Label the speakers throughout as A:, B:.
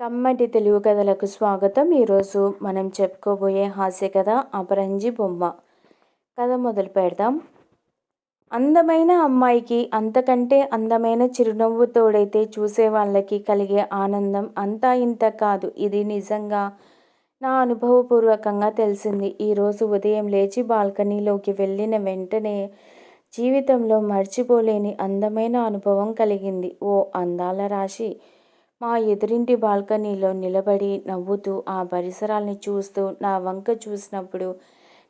A: కమ్మటి తెలుగు కథలకు స్వాగతం. ఈరోజు మనం చెప్పుకోబోయే హాస్య కథ అపరంజి బొమ్మ. కథ మొదలు పెడదాం. అందమైన అమ్మాయికి అంతకంటే అందమైన చిరునవ్వు తోడైతే చూసే వాళ్ళకి కలిగే ఆనందం అంతా ఇంత కాదు. ఇది నిజంగా నా అనుభవపూర్వకంగా తెలిసింది. ఈరోజు ఉదయం లేచి బాల్కనీలోకి వెళ్ళిన వెంటనే జీవితంలో మర్చిపోలేని అందమైన అనుభవం కలిగింది. ఓ అందాల రాశి. మా ఎదురింటి బాల్కనీలో నిలబడి నవ్వుతూ ఆ పరిసరాల్ని చూస్తూ నా వంక చూసినప్పుడు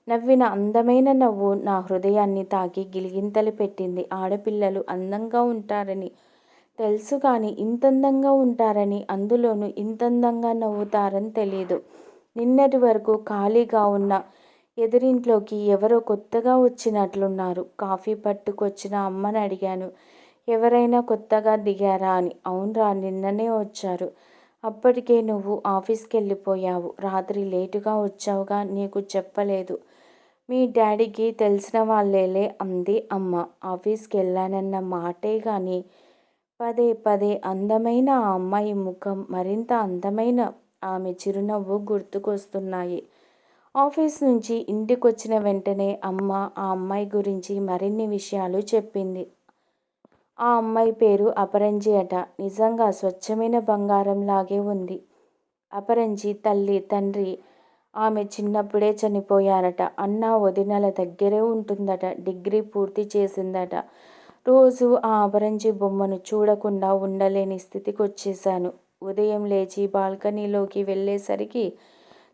A: నవ్విన అందమైన నవ్వు నా హృదయాన్ని తాకి గిలిగింతలు పెట్టింది. ఆడపిల్లలు అందంగా ఉంటారని తెలుసు కానీ ఇంతందంగా ఉంటారని అందులోనూ ఇంతందంగా నవ్వుతారని తెలియదు నిన్నటి వరకు ఖాళీగా ఉన్న ఎదురింట్లోకి ఎవరో కొత్తగా వచ్చినట్లున్నారు. కాఫీ పట్టుకొచ్చిన అమ్మని అడిగాను. ఎవరైనా కొత్తగా దిగారా అని. అవునరా నిన్ననే వచ్చారు. అప్పటికే నువ్వు ఆఫీస్కి వెళ్ళిపోయావు రాత్రి లేటుగా వచ్చావుగా నీకు చెప్పలేదు. మీ డాడీకి తెలిసిన వాళ్ళేలే అంది అమ్మ. ఆఫీస్కి వెళ్ళానన్న మాటే కానీ పదే పదే అందమైన ఆ అమ్మాయి ముఖం మరింత అందమైన ఆమె చిరునవ్వు గుర్తుకొస్తున్నాయి. ఆఫీస్ నుంచి ఇంటికొచ్చిన వెంటనే అమ్మ ఆ అమ్మాయి గురించి మరిన్ని విషయాలు చెప్పింది. ఆ అమ్మాయి పేరు అపరంజి అట. నిజంగా స్వచ్ఛమైన బంగారం లాగే ఉంది. అపరంజి తల్లి తండ్రి ఆమె చిన్నప్పుడే చనిపోయారట. అన్న వదినల దగ్గరే ఉంటుందట. డిగ్రీ పూర్తి చేసిందట. రోజు ఆ అపరంజి బొమ్మను చూడకుండా ఉండలేని స్థితికి వచ్చేశాను ఉదయం లేచి బాల్కనీలోకి వెళ్ళేసరికి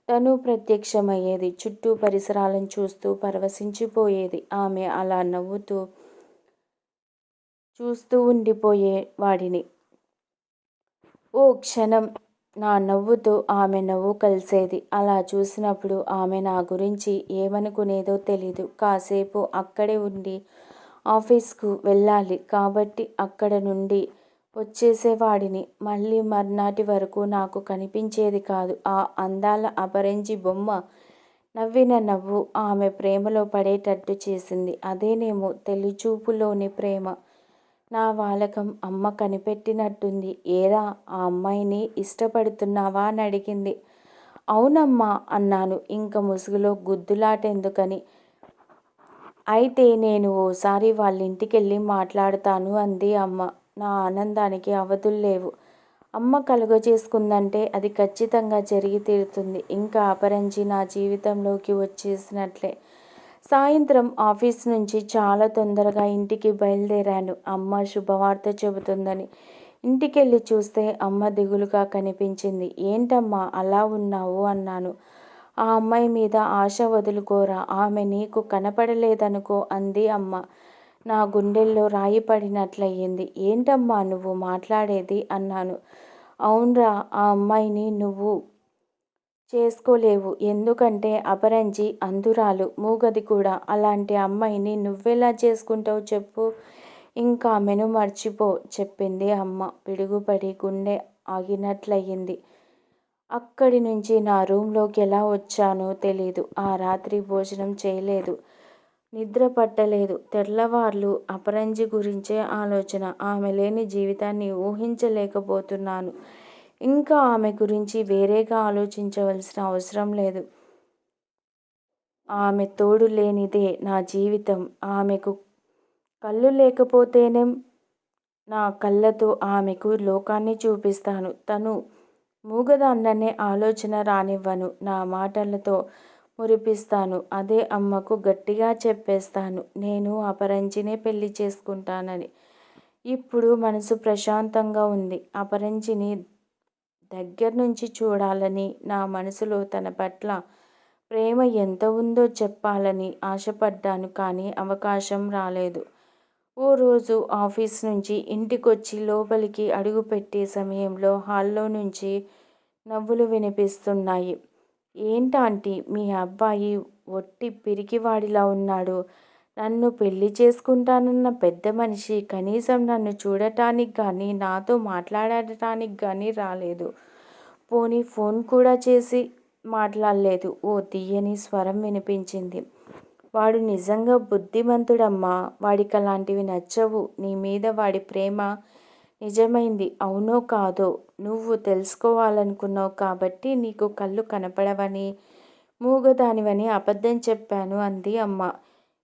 A: తను ప్రత్యక్షమయ్యేది. చుట్టూ పరిసరాలను చూస్తూ పరవశించిపోయేది. ఆమె అలా నవ్వుతూ చూస్తూ ఉండిపోయే వాడిని. ఓ క్షణం నా నవ్వుతో ఆమె నవ్వు కలిసేది. అలా చూసినప్పుడు ఆమె నా గురించి ఏమనుకునేదో తెలీదు. కాసేపు అక్కడే ఉండి ఆఫీస్కు వెళ్ళాలి. కాబట్టి అక్కడ నుండి వచ్చేసేవాడిని మళ్ళీ మర్నాటి వరకు నాకు కనిపించేది కాదు. ఆ అందాల అపరంజి బొమ్మ నవ్విన నవ్వు ఆమె ప్రేమలో పడేటట్టు చేసింది. అదేనేమో తెలిచూపులోని ప్రేమ. నా వాలకం అమ్మ కనిపెట్టినట్టుంది. ఏరా ఆ అమ్మాయిని ఇష్టపడుతున్నావా అని అడిగింది. అవునమ్మా అన్నాను. ఇంక ముసుగులో గుద్దులాటెందుకని. అయితే నేను ఓసారి వాళ్ళ ఇంటికెళ్ళి మాట్లాడతాను అంది అమ్మ. నా ఆనందానికి అవధులు లేవు అమ్మ కలుగజేసుకుందంటే అది ఖచ్చితంగా జరిగి తీరుతుంది. ఇంకా అపరంజి నా జీవితంలోకి వచ్చేసినట్లే. సాయంత్రం ఆఫీస్ నుంచి చాలా తొందరగా ఇంటికి బయలుదేరాను. అమ్మ శుభవార్త చెబుతుందని. ఇంటికెళ్ళి చూస్తే అమ్మ దిగులుగా కనిపించింది. ఏంటమ్మా అలా ఉన్నావు? అన్నాను. ఆ అమ్మాయి మీద ఆశ వదులుకోరా. ఆమె నీకు కనపడలేదనుకో అంది అమ్మ. నా గుండెల్లో రాయి పడినట్లయింది. ఏంటమ్మా నువ్వు మాట్లాడేది? అన్నాను. అవునరా ఆ అమ్మాయిని నువ్వు చేసుకోలేవు. ఎందుకంటే అపరంజి అందురాలు మూగది కూడా. అలాంటి అమ్మాయిని నువ్వెలా చేసుకుంటావు చెప్పు. ఇంకా ఆమెను మర్చిపో చెప్పింది అమ్మ. పిడుగుపడి గుండె ఆగినట్లయింది. అక్కడి నుంచి నా రూమ్లోకి ఎలా వచ్చానో తెలీదు. ఆ రాత్రి భోజనం చేయలేదు. నిద్ర పట్టలేదు. తెల్లవార్లు అపరంజి గురించే ఆలోచన. ఆమె లేని జీవితాన్ని ఊహించలేకపోతున్నాను. ఇంకా ఆమె గురించి వేరేగా ఆలోచించవలసిన అవసరం లేదు. ఆమె తోడు లేనిదే నా జీవితం. ఆమెకు కళ్ళు లేకపోతేనేం నా కళ్ళతో ఆమెకు లోకాన్ని చూపిస్తాను. తను మూగదాన్ననే ఆలోచన రానివ్వను. నా మాటలతో మురిపిస్తాను. అదే అమ్మకు గట్టిగా చెప్పేస్తాను. నేను అపరంచినే పెళ్ళి చేసుకుంటానని. ఇప్పుడు మనసు ప్రశాంతంగా ఉంది. అపరంచిని దగ్గర నుంచి చూడాలని నా మనసులో తన పట్ల ప్రేమ ఎంత ఉందో చెప్పాలని ఆశపడ్డాను కానీ అవకాశం రాలేదు. ఓ రోజు ఆఫీస్ నుంచి ఇంటికొచ్చి లోపలికి అడుగుపెట్టే సమయంలో హాల్లో నుంచి నవ్వులు వినిపిస్తున్నాయి. ఏంటంటే మీ అబ్బాయి ఒట్టి పిరికివాడిలా ఉన్నాడు. నన్ను పెళ్ళి చేసుకుంటానన్న పెద్ద మనిషి కనీసం నన్ను చూడటానికి కానీ నాతో మాట్లాడటానికి కానీ రాలేదు. పోనీ ఫోన్ కూడా చేసి మాట్లాడలేదు. ఓ తీయని స్వరం వినిపించింది. వాడు నిజంగా బుద్ధిమంతుడమ్మా. వాడికి అలాంటివి నచ్చవు. నీ మీద వాడి ప్రేమ నిజమైంది. అవునో కాదో? నువ్వు తెలుసుకోవాలనుకున్నావు కాబట్టి నీకు కళ్ళు కనపడవని మూగదానివని అబద్ధం చెప్పాను అంది అమ్మ.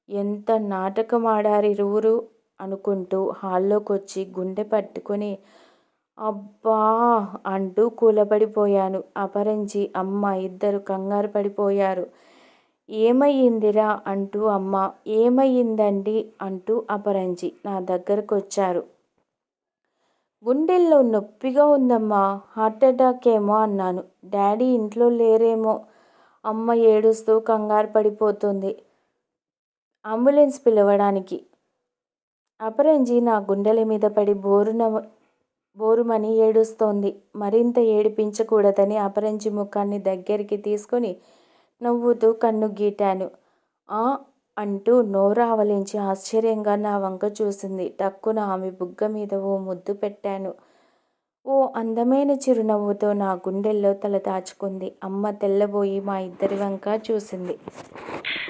A: ఎంత నాటకం ఆడారిరువురు అనుకుంటూ హాల్లోకి వచ్చి గుండె పట్టుకొని అబ్బా అంటూ కూలబడిపోయాను. అపరంజి అమ్మ ఇద్దరు కంగారు పడిపోయారు. ఏమయ్యిందిరా? అంటూ అమ్మ ఏమయ్యిందండి? అంటూ అపరంజి నా దగ్గరకు వచ్చారు గుండెల్లో నొప్పిగా ఉందమ్మా హార్ట్ అటాక్ ఏమో అన్నాను. డాడీ ఇంట్లో లేరేమో అమ్మ ఏడుస్తూ కంగారు పడిపోతుంది. అంబులెన్స్ పిలవడానికి. అపరంజి నా గుండెల మీద పడి బోరున బోరుమని ఏడుస్తోంది. మరింత ఏడిపించకూడదని అపరంజి ముఖాన్ని దగ్గరికి తీసుకొని నవ్వుతూ కన్ను గీటాను. ఆ అంటూ నోరావలించి ఆశ్చర్యంగా నా వంక చూసింది. టక్కున ఆమె బుగ్గ మీద ఓ ముద్దు పెట్టాను. ఓ అందమైన చిరునవ్వుతో నా గుండెల్లో తల దాచుకుంది. అమ్మ తెల్లబోయి మా ఇద్దరి వంక చూసింది.